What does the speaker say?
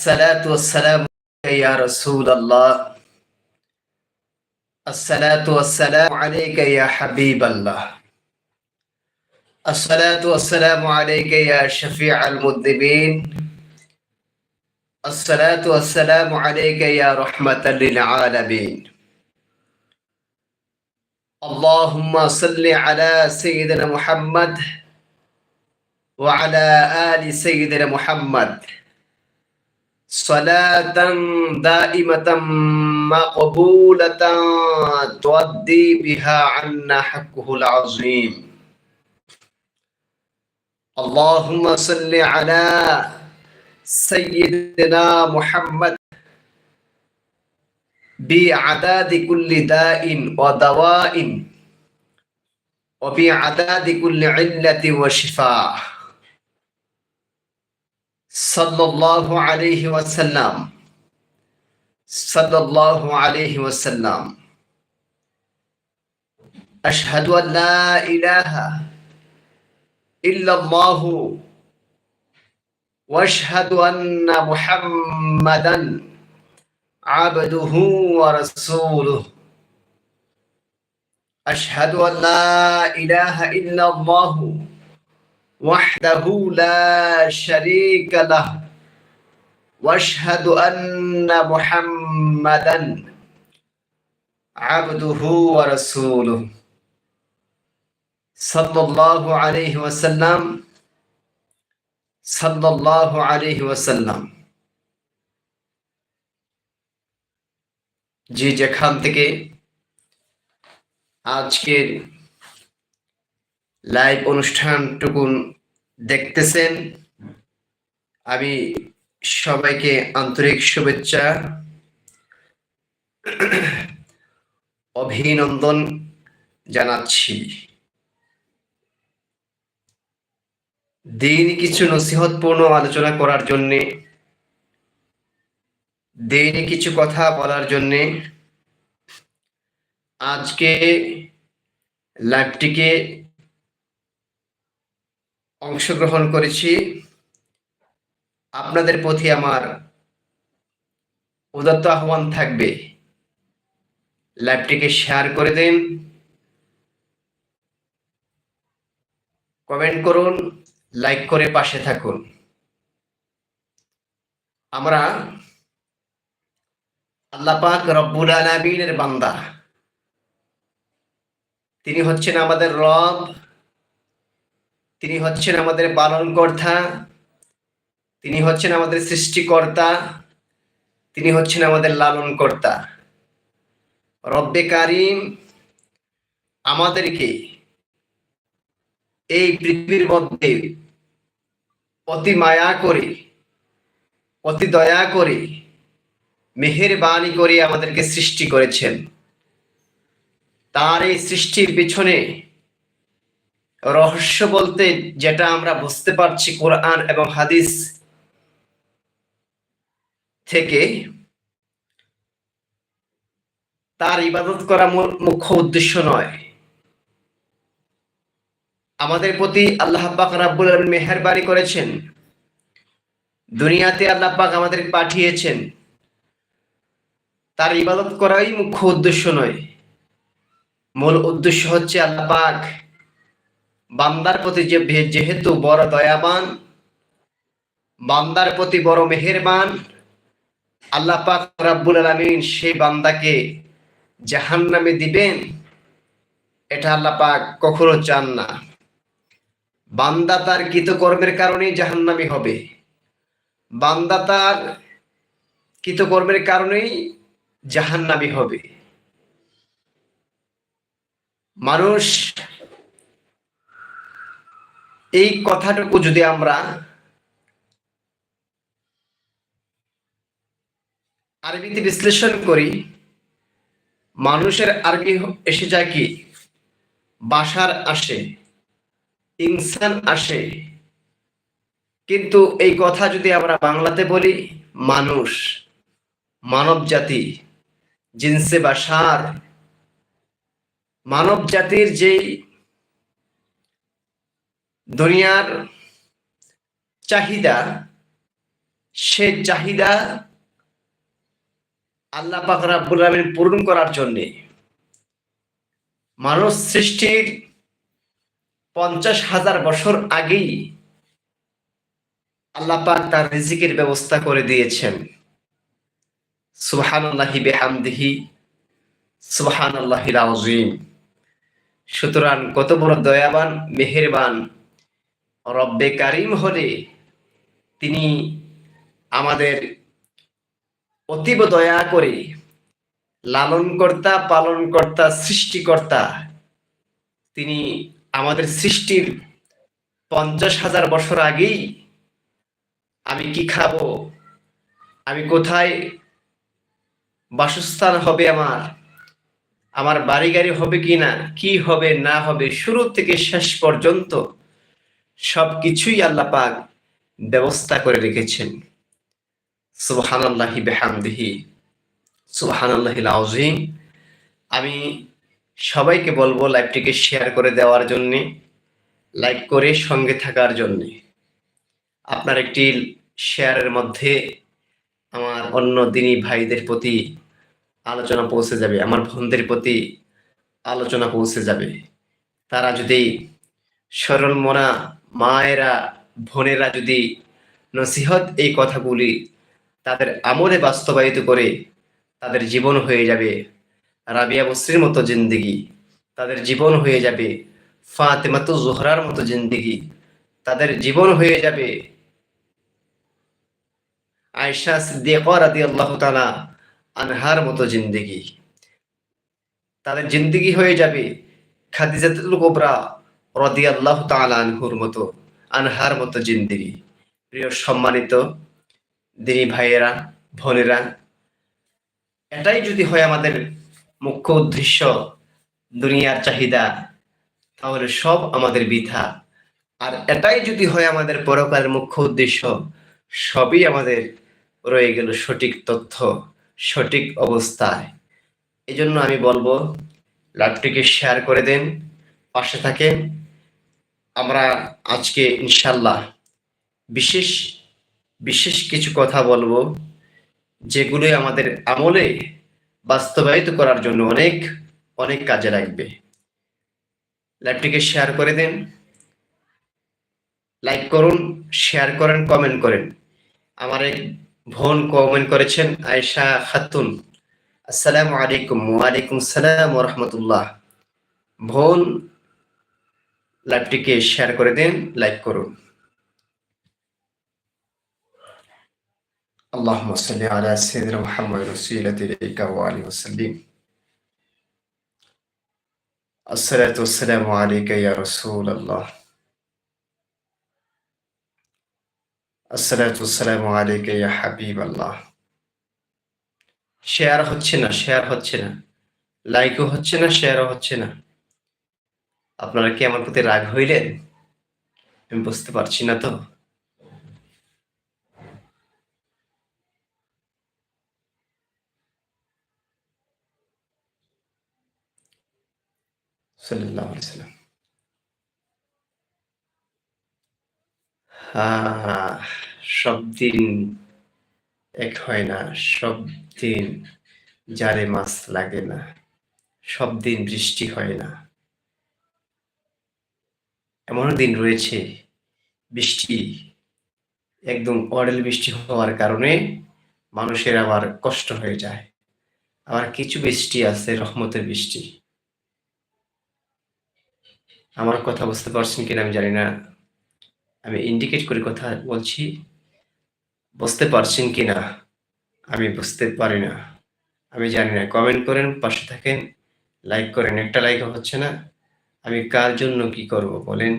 الصلاة والسلام عليك يا رسول الله. الصلاة والسلام عليك يا حبيب الله. الصلاة والسلام عليك يا شفيع المذنبين. الصلاة والسلام عليك يا رحمة للعالمين. اللهم صل على سيدنا محمد وعلى آل سيدنا محمد. صلاة دائمة مقبولة تؤدي بها عنا حقه العظيم. اللهم صل على سيدنا محمد بعداد كل داء ودواء وبعداد كل علة وشفاء. صلى الله عليه وسلم. صلى الله عليه وسلم. أشهد أن لا إله إلا الله وأشهد أن محمدا عبده ورسوله. أشهد أن لا إله إلا الله وحده لا شريك له واشهد أن محمدا عبده ورسوله صلى الله عليه وسلم صلى الله عليه وسلم যে যেখান থেকে আজকের লাইভ অনুষ্ঠানটুকুন দেখতেছেন। আমি সবাইকে আন্তরিক শুভেচ্ছা, অভিনন্দন জানাচ্ছি। দিন কিছু নসিহতপূর্ণ আলোচনা করার জন্যে, দিন কিছু কথা বলার জন্যে, আজকে লাইভটিকে অংশগ্রহণ করেছি। আপনাদের প্রতি আমার উদাত্ত আহ্বান থাকবে। লাইভটিকে শেয়ার করে দিন। কমেন্ট করুন, লাইক করে পাশে থাকুন। আমরা আল্লাপাক রব্বুল আলামিনের বান্দা। তিনি হচ্ছেন আমাদের রব। তিনি হচ্ছেন আমাদের পালনকর্তা তিনি হচ্ছেন আমাদের সৃষ্টিকর্তা, তিনি হচ্ছেন আমাদের লালনকর্তা। রব্বে কারিম, আমাদেরকে এই পৃথিবীর মধ্যে অতি মায়া করে, অতি দয়া করে, মেহেরবানি করে আমাদেরকে সৃষ্টি করেছেন। তার এই সৃষ্টির পিছনে রহস্য বলতে যেটা আমরা বুঝতে পারছি কোরআন এবং হাদিস থেকে, তার ইবাদত করা মুখ্য উদ্দেশ্য নয়। আমাদের প্রতি আল্লাহ পাক রাব্বুল আলামিন মেহেরবানি করেছেন। দুনিয়াতে আল্লাহ পাক আমাদের পাঠিয়েছেন। তার ইবাদত করাই মুখ্য উদ্দেশ্য নয়। মূল উদ্দেশ্য হচ্ছে আল্লাহ পাক বান্দার প্রতি যেহেতু বড় দয়াবান, বান্দার প্রতি বড় মেহেরবান, আল্লাহ পাক রাব্বুল আলামিন সেই বান্দাকে জাহান্নামে দিবেন, এটা আল্লাহ পাক কখনো চান না। বান্দা তার কৃতকর্মের কারণেই জাহান্নামি হবে। বান্দা তার কৃতকর্মের কারণেই জাহান্নামি হবে। মানুষ এই কথাটুকু যদি আমরা আরবিতে বিশ্লেষণ করি, মানুষের আরবি এসে যায় কি? বাসার আসে, ইনসান আসে। কিন্তু এই কথা যদি আমরা বাংলাতে বলি, মানুষ মানব জাতি জিনসে বাসার মানব জাতির যেই দুনিয়ার চাহিদা, সে চাহিদা আল্লাহ পাক পূরণ করার জন্যে মানুষ সৃষ্টির পঞ্চাশ হাজার বছর আগেই আল্লাহ পাক তার রিজিকের ব্যবস্থা করে দিয়েছেন। সুবহানাল্লাহি বিহামদিহি, সুবহানাল্লাহিল আযীম। সুতরাং কত বড় দয়াবান, মেহেরবান রব্বে কারিম হলে তিনি আমাদের অতীব দয়া করে লালন কর্তা পালন কর্তা সৃষ্টিকর্তা, তিনি আমাদের সৃষ্টির পঞ্চাশ হাজার বছর আগেই আমি কি খাব? আমি কোথায় বাসস্থান হবে আমার? আমার বাড়ি গাড়ি হবে কি না কি হবে, না হবে? শুরু থেকে শেষ পর্যন্ত সবকিছুই আল্লাহ পাক ব্যবস্থা করে রেখেছেন। সুবহান আল্লাহি বেহামদিহি বিহামদিহি সুবহানাল্লাহিল আযীম। আমি সবাইকে বলব লাইভটিকে শেয়ার করে দেওয়ার জন্য, লাইক করে সঙ্গে থাকার জন্য। আপনার একটি শেয়ারের মধ্যে আমার অন্য দিনী ভাইদের প্রতি আলোচনা পৌঁছে যাবে, আমার বোনদের প্রতি আলোচনা পৌঁছে যাবে। তারা যদি সরল মনা মায়েরা, বোনেরা যদি নসিহত এই কথাগুলি তাদের আমলে বাস্তবায়িত করে তাদের জীবন হয়ে যাবে রাবিয়া বসরির মতো জিন্দিগি, তাদের জীবন হয়ে যাবে ফাতেমাতু জোহরার মতো জিন্দিগি, তাদের জীবন হয়ে যাবে আয়সা সিদ্দিকা রাদিয়াল্লাহু তাআলা আনহার মতো জিন্দিগি। তাদের জিন্দিগি হয়ে যাবে খাদিজাতুল কুবরা রাদিয়াল্লাহু আনহুর মতো, আনহার মতো জিন্দিগি। প্রিয় সম্মানিত দিনী ভাইয়েরা, বোনেরা, এটাই যদি হয় আমাদের মুখ্য উদ্দেশ্য দুনিয়ার চাহিদা, তাহলে সব আমাদের বৃথা। আর এটাই যদি হয় আমাদের পরকালের মুখ্য উদ্দেশ্য, সবই আমাদের রয়ে গেল সঠিক তথ্য, সঠিক অবস্থায়। এই জন্য আমি বলব লাইভটিকে শেয়ার করে দেন। পাশে থাকেন। আমরা আজকে ইনশাল্লাহ বিশেষ বিশেষ কিছু কথা বলব, যেগুলো আমাদের আমলে বাস্তবায়িত করার জন্য অনেক অনেক কাজে লাগবে। লাইভটিকে শেয়ার করে দেন লাইক করুন শেয়ার করেন কমেন্ট করেন। আমার এক বোন কমেন্ট করেছেন, আয়েশা খাতুন। আসসালামু আলাইকুম, ওয়ালাইকুম সালাম রহমতুল্লাহ। বোন লাইভটিকে শেয়ার করে দেন লাইক করুন اللهم صل على سيدنا محمد وسيلة إليك وآله وسلم الصلاة والسلام عليك يا رسول الله الصلاة والسلام عليك يا حبيب الله শেয়ার হচ্ছে না শেয়ার হচ্ছে না লাইকও হচ্ছে না শেয়ারও হচ্ছে না আপনারা কি আমার প্রতি রাগ হইলেন? আমি বুঝতে পারছি না তো। সাল্লাম। সব দিন এক হয় না, সব দিন জারে মাছ লাগে না, সব দিন বৃষ্টি হয় না। এমন দিন রয়েছে, বৃষ্টি, একদম অডেল বৃষ্টি হওয়ার কারণে মানুষের আবার কষ্ট হয়ে যায়। আবার কিছু বৃষ্টি আছে, রহমতের বৃষ্টি। আমার কথা বুঝতে পারছেন কিনা আমি জানি না। আমি ইন্ডিকেট করে কথা বলছি, বুঝতে পারছেন কিনা? আমি বুঝতে পারি না। আমি জানি না কমেন্ট করেন, পাশে থাকেন লাইক করেন, একটা লাইক হচ্ছে না। আমি কার জন্য কি করব বলেন?